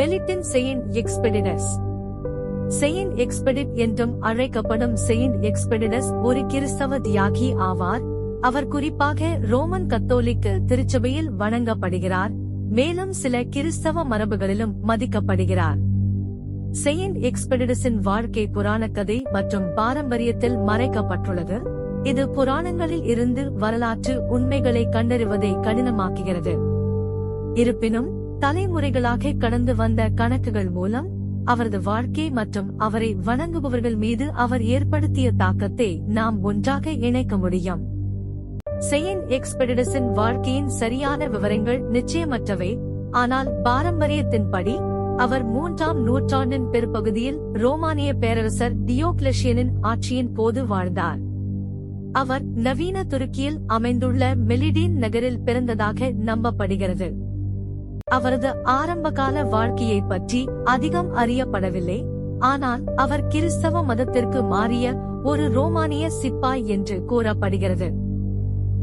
மெலிட்டின் chain எக்ஸ்பெடிடஸ் chain எக்ஸ்பெடிட் என்றும் அழைக்கப்படும் chain எக்ஸ்பெடிடஸ் ஒரு கிறிஸ்தவ தியாகி ஆவார். அவர் குறிப்பாக ரோமன் கத்தோலிக்க திருச்சபையில் வணங்கப்படுகிறார். மேலும் சில கிறிஸ்தவ மரபுகளிலும் மதிக்கப்படுகிறார். செயின் எக்ஸ்பெடிடஸின் வாழ்க்கை புராண கதை மற்றும் பாரம்பரியத்தில் மறைக்கப்பட்டுள்ளது. இது புராணங்களில் இருந்து வரலாற்று உண்மைகளை கண்டறிவதை கடினமாக்குகிறது. இருப்பினும் தலைமுறைகளாக கடந்து வந்த கணக்குகள் மூலம் அவரது வாழ்க்கை மற்றும் அவரை வணங்குபவர்கள் மீது அவர் ஏற்படுத்திய தாக்கத்தை நாம் ஒன்றாக இணைக்க முடியும். செயின் எக்ஸ்பெடிடஸின் வாழ்க்கையின் சரியான விவரங்கள் நிச்சயமற்றவை. ஆனால் பாரம்பரியத்தின்படி அவர் மூன்றாம் நூற்றாண்டின் பிற்பகுதியில் ரோமானிய பேரரசர் டியோக்லஷியனின் ஆட்சியின் போது வாழ்ந்தார். அவர் நவீன துருக்கியில் அமைந்துள்ள மெலிடீன் நகரில் பிறந்ததாக நம்பப்படுகிறது. அவரது ஆரம்பகால வாழ்க்கையை பற்றி அதிகம் அறியப்படவில்லை. ஆனால் அவர் கிறிஸ்தவ மதத்திற்கு மாறிய ஒரு ரோமானிய சிப்பாய் என்று கூறப்படுகிறது.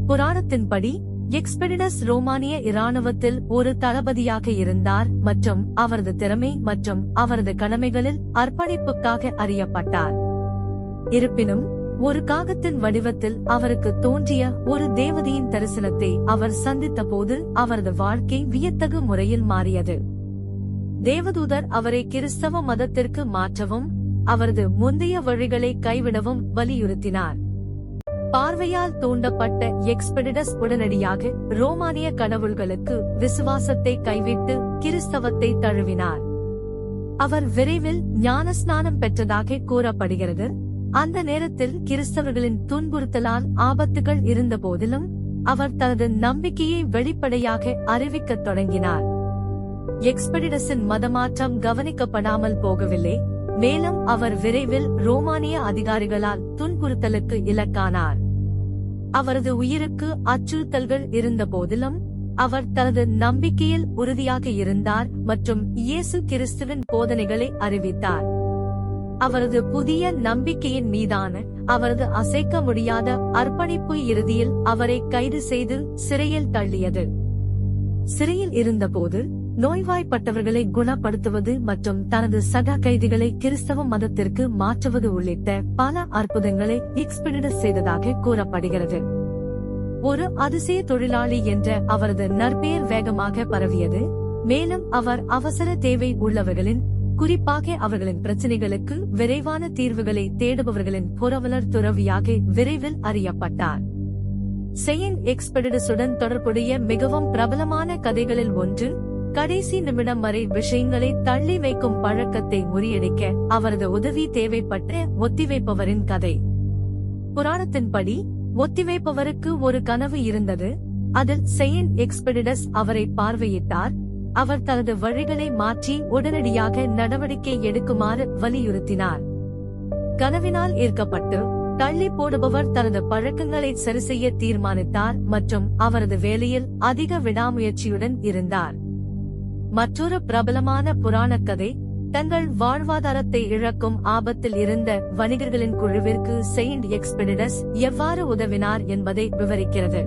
புராணத்தின்படி எக்ஸ்பெடினஸ் ரோமானிய இராணுவத்தில் ஒரு தளபதியாக இருந்தார் மற்றும் அவரது திறமை மற்றும் அவரது கடமைகளில் அர்ப்பணிப்புக்காக அறியப்பட்டார். இருப்பினும் ஒரு காகத்தின் வடிவத்தில் அவருக்கு தோன்றிய ஒரு தேவதையின் தரிசனத்தை அவர் சந்தித்த போது அவரது வாழ்க்கை வியத்தகு முறையில் மாறியது. தேவதூதர் அவரை கிறிஸ்தவ மதத்திற்கு மாற்றவும் அவரது முந்தைய வழிகளை கைவிடவும் வலியுறுத்தினார். பார்வையால் தூண்டப்பட்ட எக்ஸ்பெடிடஸ் உடனடியாக ரோமானிய கடவுள்களுக்கு விசுவாசத்தை கைவிட்டு கிறிஸ்தவத்தை தழுவினார். அவர் விரைவில் ஞானஸ்நானம் பெற்றதாக கூறப்படுகிறது. அந்த நேரத்தில் கிறிஸ்தவர்களின் துன்புறுத்தலால் ஆபத்துகள் இருந்த போதிலும் அவர் தனது நம்பிக்கையை வெளிப்படையாக அறிவிக்கத் தொடங்கினார். எக்ஸ்பெடிடஸின் மதமாற்றம் கவனிக்கப்படாமல் போகவில்லை மேலும் அவர் விரைவில் ரோமானிய அதிகாரிகளால் துன்புறுத்தலுக்கு இலக்கானார். அவரது உயிருக்கு அச்சுறுத்தல்கள் இருந்த போதிலும் அவர் தனது நம்பிக்கையில் உறுதியாக இருந்தார் மற்றும் இயேசு கிறிஸ்துவின் போதனைகளை அறிவித்தார். அவரது புதிய நம்பிக்கையின் மீதான அவரது அசைக்க முடியாத அர்ப்பணிப்பு இறுதியில் அவரை கைது செய்து சிறையில் தள்ளியது. சிறையில் இருந்தபோது நோய்வாய்ப்பட்டவர்களை குணப்படுத்துவது மற்றும் தனது சக கைதிகளை கிறிஸ்தவ மதத்திற்கு மாற்றுவது உள்ளிட்ட பல அற்புதங்களை எக்ஸ்பெடிடஸ் செய்ததாக கூறப்படுகிறது. ஒரு அதிசய தொழிலாளி என்ற அவரது நற்பெயர் வேகமாக பரவியது. மேலும் அவர் அவசர தேவை உள்ளவர்களின் குறிப்பாக அவர்களின் பிரச்சனைகளுக்கு விரைவான தீர்வுகளை தேடுபவர்களின் புரவலர் துறவியாக விரைவில் அறியப்பட்டார். செயின் எக்ஸ்பெடிடஸுடன் தொடர்புடைய மிகவும் பிரபலமான கதைகளில் ஒன்று கடைசி நிமிடம் வரை விஷயங்களை தள்ளி வைக்கும் பழக்கத்தை முறியடிக்க அவரது உதவி தேவைப்பட்ட ஒத்திவைப்பவரின் கதை. புராணத்தின்படி ஒத்திவைப்பவருக்கு ஒரு கனவு இருந்தது அதில் செயின் எக்ஸ்பெடிடஸ் அவரை பார்வையிட்டார் அவர் தனது வழிகளை மாற்றி உடனடியாக நடவடிக்கை எடுக்குமாறு வலியுறுத்தினார். கனவினால் ஈர்க்கப்பட்டு தள்ளி போடுபவர் தனது பழக்கங்களை சரிசெய்ய தீர்மானித்தார் மற்றும் அவரது வேலையில் அதிக விடாமுயற்சியுடன் இருந்தார். மற்றொரு பிரபலமான புராணக் கதை தங்கள் வாழ்வாதாரத்தை இழக்கும் ஆபத்தில் இருந்த வணிகர்களின் குழுவிற்கு செயின்ட் எக்ஸ்பெடிடஸ் எவ்வாறு உதவினார் என்பதை விவரிக்கிறது.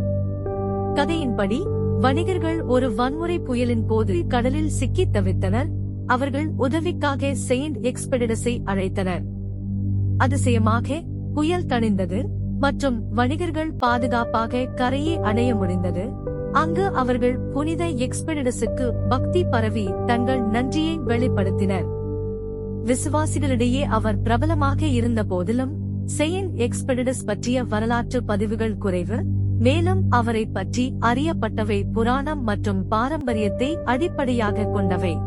கதையின்படி வணிகர்கள் ஒரு வன்முறை புயலின் போது கடலில் சிக்கித் தவித்தனர். அவர்கள் உதவிக்காக செயின்ட் எக்ஸ்பெடிடஸை அழைத்தனர். அதிசயமாக புயல் தணிந்தது மற்றும் வணிகர்கள் பாதுகாப்பாக கரையை அடைய முடிந்தது. அங்கு அவர்கள் புனித எக்ஸ்பெடிடஸுக்கு பக்தி பரவி தங்கள் நன்றியை வெளிப்படுத்தினர். விசுவாசிகளிடையே அவர் பிரபலமாக இருந்த போதிலும் செயின் எக்ஸ்பெடிடஸ் பற்றிய வரலாற்று பதிவுகள் குறைவு மேலும் அவரை பற்றி அறியப்பட்டவை புராணம் மற்றும் பாரம்பரியத்தை அடிப்படையாக கொண்டவை.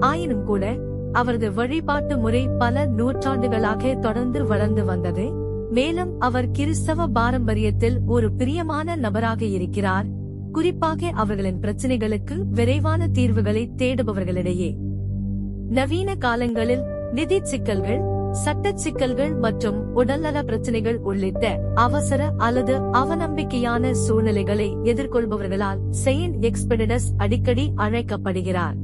ஆயினும் கூட அவரது வழிபாட்டு முறை பல நூற்றாண்டுகளாக தொடர்ந்து வளர்ந்து வந்தது. மேலும் அவர் கிறிஸ்தவ பாரம்பரியத்தில் ஒரு பிரியமான நபராக இருக்கிறார். குறிப்பாக அவர்களின் பிரச்சனைகளுக்கு விரைவான தீர்வுகளை தேடுபவர்களிடையே. நவீன காலங்களில் நிதி சிக்கல்கள் சட்ட சிக்கல்கள் மற்றும் உடல்நல பிரச்சனைகள் உள்ளிட்ட அவசர அல்லது அவநம்பிக்கையான சூழ்நிலைகளை எதிர்கொள்பவர்களால் செயின்ட் எக்ஸ்பெடிடஸ் அடிக்கடி அழைக்கப்படுகிறார்.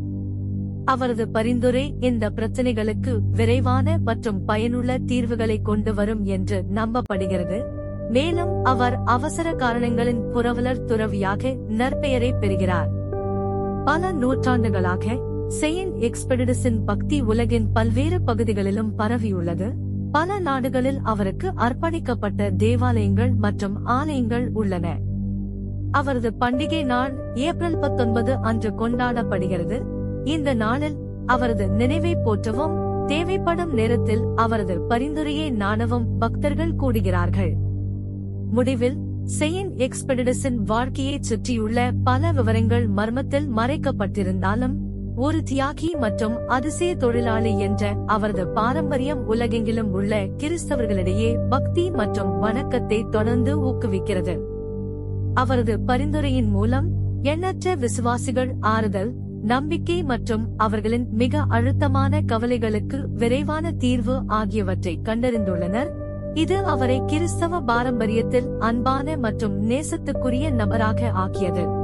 அவரது பரிந்துரை இந்த பிரச்சனைகளுக்கு விரைவான மற்றும் பயனுள்ள தீர்வுகளை கொண்டு வரும் என்று நம்பப்படுகிறது. மேலும் அவர் அவசர காரணங்களின் புரவலர் துறவியாக நற்பெயரை பெறுகிறார். பல நூற்றாண்டுகளாக செயின் எக்ஸ்பெடிடஸின் பக்தி உலகின் பல்வேறு பகுதிகளிலும் பரவியுள்ளது. பல நாடுகளில் அவருக்கு அர்ப்பணிக்கப்பட்ட தேவாலயங்கள் மற்றும் ஆலயங்கள் உள்ளன. அவரது பண்டிகை நாள் ஏப்ரல் பத்தொன்பது அன்று கொண்டாடப்படுகிறது. இந்த நாளில் அவரது நினைவை போற்றவும் தேவைப்படும் நேரத்தில் அவரது பரிந்துரையை நாணவும் பக்தர்கள் கூடுகிறார்கள். முடிவில் செயின்ட் எக்ஸ்பெடிடஸின் வாழ்க்கையைச் சுற்றியுள்ள பல விவரங்கள் மர்மத்தில் மறைக்கப்பட்டிருந்தாலும் ஒரு தியாகி மற்றும் அதிசய தொழிலாளி என்ற அவரது பாரம்பரியம் உலகெங்கிலும் உள்ள கிறிஸ்தவர்களிடையே பக்தி மற்றும் வணக்கத்தை தொடர்ந்து ஊக்குவிக்கிறது. அவரது பரிந்துரையின் மூலம் எண்ணற்ற விசுவாசிகள் ஆறுதல் நம்பிக்கை மற்றும் அவர்களின் மிக அழுத்தமான கவலைகளுக்கு விரைவான தீர்வு ஆகியவற்றை கண்டறிந்துள்ளனர். இது அவரை கிறிஸ்தவ பாரம்பரியத்தில் அன்பான மற்றும் நேசத்துக்குரிய நபராக ஆக்கியது.